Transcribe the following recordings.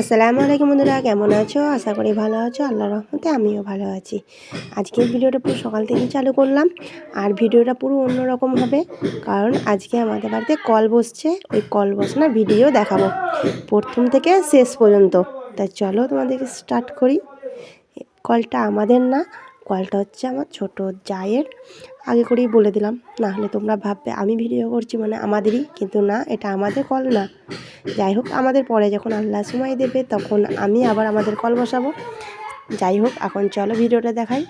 আসসালামু আলাইকুম বন্ধুরা, কেমন আছো? আশা করি ভালো আছো। আল্লাহ রহমতে আমিও ভালো আছি। আজকে ভিডিওটা পুরো সকাল থেকে চালু করলাম। আর ভিডিওটা পুরো অন্যরকম হবে, কারণ আজকে আমাদের বাড়িতে কল বসছে। ওই কল বসানোর ভিডিও দেখাবো। প্রথম থেকে শেষ পর্যন্ত। তাই চলো তোমাদেরকে স্টার্ট করি। কলটা আমাদের না কলটা হচ্ছে আমার ছোট জায়ের। আগে করেই বলে দিলাম, না হলে তোমরা ভাববে আমি ভিডিও করছি মানে আমাদেরই, কিন্তু না, এটা আমাদের কল না। যাই হোক, আমাদের পরে যখন আল্লাহ সময় দেবে তখন আমি আবার আমাদের কল বসাবো। যাই হোক, এখন চলো ভিডিওটা দেখাই।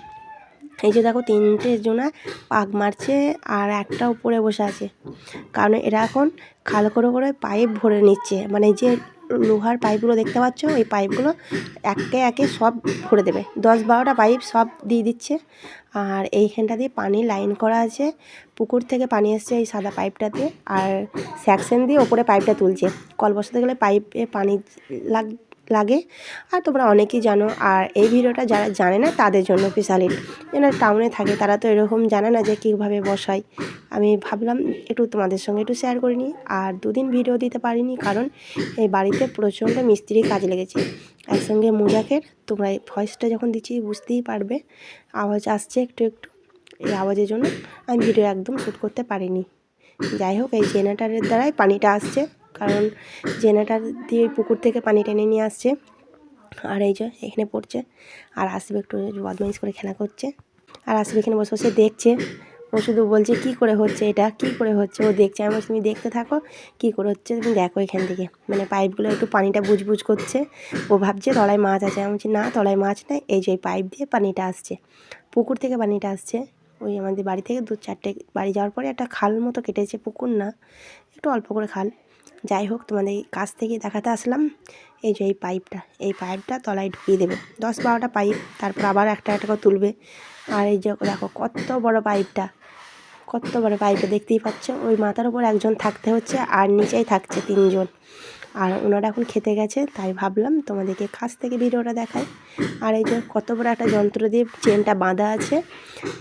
এই যে দেখো, তিনটে জোনা পাক মারছে আর একটা উপরে বসে আছে। কারণ এরা এখন খাল করে করে পাইপ ভরে নিচ্ছে। মানে যে লোহার পাইপগুলো দেখতে পাচ্ছ? ওই পাইপগুলো একে একে সব ভরে দেবে। দশ বারোটা পাইপ সব দিয়ে দিচ্ছে। আর এইখানটা দিয়ে পানি লাইন করা আছে। পুকুর থেকে পানি এসছে এই সাদা পাইপটাতে। আর স্যাকশন দিয়ে ওপরে পাইপটা তুলছে। কল বসাতে গেলে পাইপে পানি লাগ লাগে। আর তোমরা অনেকেই জানো, আর এই ভিডিওটা যারা জানে না, তাদের জন্য স্পেশালি যারা টাউনে থাকে, তারা তো এরকম জানে না যে কীভাবে বসাই আমি ভাবলাম একটু তোমাদের সঙ্গে একটু শেয়ার করে নিই, আর দুদিন ভিডিও দিতে পারিনি, কারণ এই বাড়িতে প্রচণ্ড মিস্ত্রি কাজ লেগেছে। একসঙ্গে মুজাকের তোমরা ভয়েসটা যখন দিচ্ছি, বুঝতেই পারবে। আওয়াজ আসছে একটু একটু, এই আওয়াজের জন্য। আমি ভিডিও একদম শ্যুট করতে পারিনি। যাই হোক, এই জেনারেটারের দ্বারাই পানিটা আসছে। কারণ জেনারেটার দিয়ে পুকুর থেকে পানি টেনে নিয়ে আসছে। আর এই যে এখানে পড়ছে। আর আসবে একটু বদমাইশ করে খেলা করছে। আর আসবে এখানে বসে বসে দেখছে। ও শুধু বলছে, কি করে হচ্ছে এটা? কি করে হচ্ছে? ও দেখছে। আমি তুমি দেখতে থাকো। কি করে হচ্ছে? তুমি দেখো এখান থেকে। মানে পাইপগুলো একটু পানিটা বুঝবুঝ করছে। ও ভাবছে, তলায় মাছ আছে। আমি বলছি, না, তলায় মাছ নেই। এই যে পাইপ দিয়ে পানিটা আসছে। পুকুর থেকে পানিটা আসছে। ওই আমাদের বাড়ি থেকে দু চারটে বাড়ি যাওয়ার পরে একটা খাল মতো কেটেছে পুকুর না। একটু অল্প করে খাল। যাই হোক, তোমাদের কাছ থেকে দেখাতে আসলাম। এই যে এই পাইপটা এই পাইপটা তলায় ঢুকিয়ে দেবে। দশ বারোটা পাইপ, তারপর আবার একটা একটা করে তুলবে। আর এই যে দেখো, কত বড় পাইপটা, কত বড় পাইপটা দেখতেই পাচ্ছ? ওই মাথার উপর একজন থাকতে হচ্ছে আর নিচেই থাকছে তিনজন। আর ওনারা এখন খেতে গেছে, তাই ভাবলাম তোমাদেরকে কাছ থেকে ভিডিওটা দেখাই। আর এই যে কত বড় একটা যন্ত্র দিয়ে চেনটা বাঁধা আছে।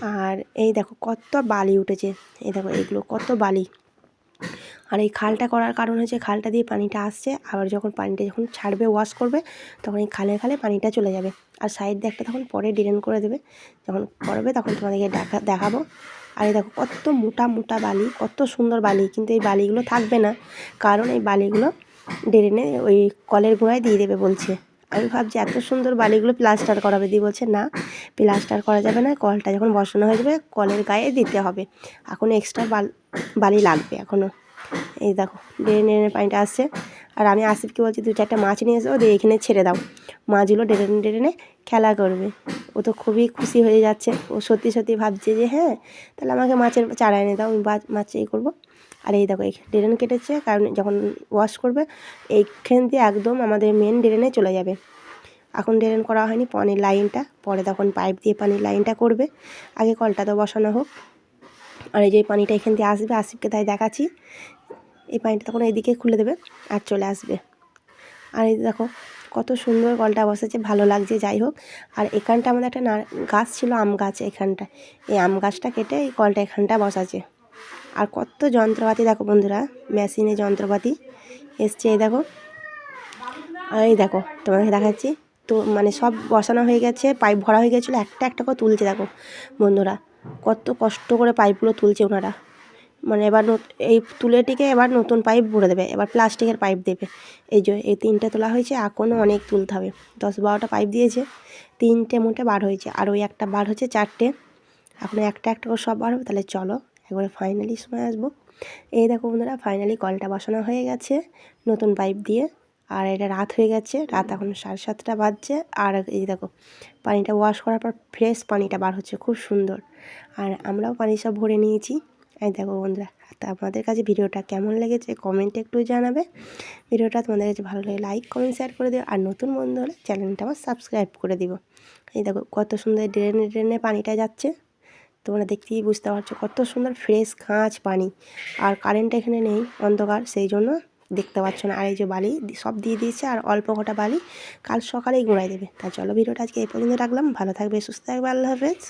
আর এই দেখো, কত বালি উঠেছে। এই দেখো, এগুলো কত বালি। আর এই খালটা করার কারণ হচ্ছে খালটা দিয়ে পানিটা আসছে, আবার যখন পানিটা যখন ছাড়বে ওয়াশ করবে, তখন এই খালে খালে পানিটা চলে যাবে। আর সাইড দিয়ে একটা তখন পরে ড্রেন করে দেবে। যখন করবে তখন তোমাদেরকে দেখা, দেখাবো। আর এই দেখো কত মোটা মোটা বালি, কত সুন্দর বালি, কিন্তু এই বালিগুলো থাকবে না। কারণ এই বালিগুলো ড্রেনে ওই কলের গোড়ায় দিয়ে দেবে বলছে। আমি ভাবছি এত সুন্দর বালিগুলো প্লাস্টার করাবে। দিয়ে বলছে, না প্লাস্টার করা যাবে না। কলটা যখন বসানো হয়ে যাবে, কলের গায়ে দিতে হবে। এখন এক্সট্রা বাল, বালি লাগবে এখনও এই দেখো ড্রেনে পানিটা আসছে। আর আমি আসিফকে বলছি দু চারটা মাছ নিয়ে এসো, দিয়ে এখানে ছেড়ে দাও। মাছগুলো ড্রেনে ড্রেনে খেলা করবে। ও তো খুবই খুশি হয়ে যাচ্ছে। ও সত্যি সত্যি ভাবছে যে হ্যাঁ তাহলে আমাকে মাছের চারা এনে দাও, আমি মাছ এই করব। আর এই দেখো এই ড্রেন কেটেছে, কারণ যখন ওয়াশ করবে, এইখান দিয়ে একদম আমাদের মেন ড্রেনে চলে যাবে। এখন ড্রেন করা হয়নি, পানির লাইনটা, পরে তখন পাইপ দিয়ে পানির লাইনটা করবে। আগে কলটা তো বসানো হোক। আর এই যে পানিটা এখান দিয়ে আসবে, আসিফকে তাই দেখাচ্ছি। এই পানিটা তখন এইদিকে খুলে দেবে আর চলে আসবে। আর এই দেখো, কত সুন্দর কলটা বসেছে, ভালো লাগছে, যাই হোক। আর এখানটা আমাদের একটা গাছ ছিল, আম গাছ এখানটা। এই আম গাছটা কেটে এই কলটা এখানটা বসাছে আর কত যন্ত্রপাতি, দেখো বন্ধুরা, মেশিনে যন্ত্রপাতি এসছে, এই দেখো। আর এই দেখো, তোমাকে দেখাচ্ছি। তো মানে সব বসানো হয়ে গেছে, পাইপ ভরা হয়ে গেছিল, একটা একটা করে তুলছে, দেখো বন্ধুরা। কত কষ্ট করে পাইপগুলো তুলছে ওনারা। মানে এবার এই তুলেটিকে এবার নতুন পাইপ ভরে দেবে, এবার প্লাস্টিকের পাইপ দেবে। এই যে, এই তিনটে তোলা হয়েছে, এখনও অনেক তুলতে হবে। দশ বারোটা পাইপ দিয়েছে, তিনটে মোটে বার হয়েছে। আর ওই একটা বার হচ্ছে চারটে। এখন একটা একটা করে সব বার হবে, তাহলে চলো একবারে ফাইনালি সময় আসব। এই দেখো বন্ধুরা ফাইনালি কলটা বসানো হয়ে গেছে নতুন পাইপ দিয়ে। আর এটা রাত হয়ে গেছে রাত এখন সাড়ে সাতটা বাজছে। আর এই দেখো পানিটা ওয়াশ করার পর ফ্রেশ পানিটা বার হচ্ছে খুব সুন্দর। আর আমরাও পানি সব ভরে নিয়েছি। এই দেখো বন্ধুরা তা আপনাদের কাছে ভিডিওটা কেমন লেগেছে কমেন্টে একটু জানাবে। ভিডিওটা তোমাদের কাছে ভালো লাগে লাইক কমেন্ট শেয়ার করে দিও। আর নতুন বন্ধু হলে চ্যানেলটা আমার সাবস্ক্রাইব করে দিব এই দেখো কত সুন্দর ড্রেনে ড্রেনে পানিটা যাচ্ছে। তোমরা দেখতেই বুঝতে পারছ কত সুন্দর ফ্রেশ খাঁচ পানি। আর কারেন্ট এখানে নেই অন্ধকার সেই জন্য দেখতে পাচ্ছ না। আর এই যে বালি, সব দিয়ে দিয়েছে, আর অল্প কটা বালি কাল সকালেই গুঁড়াই দেবে। তা চলো ভিডিওটা আজকে এই পর্যন্ত রাখলাম। ভালো থাকবে, সুস্থ থাকবে, আল্লাহ হাফেজ।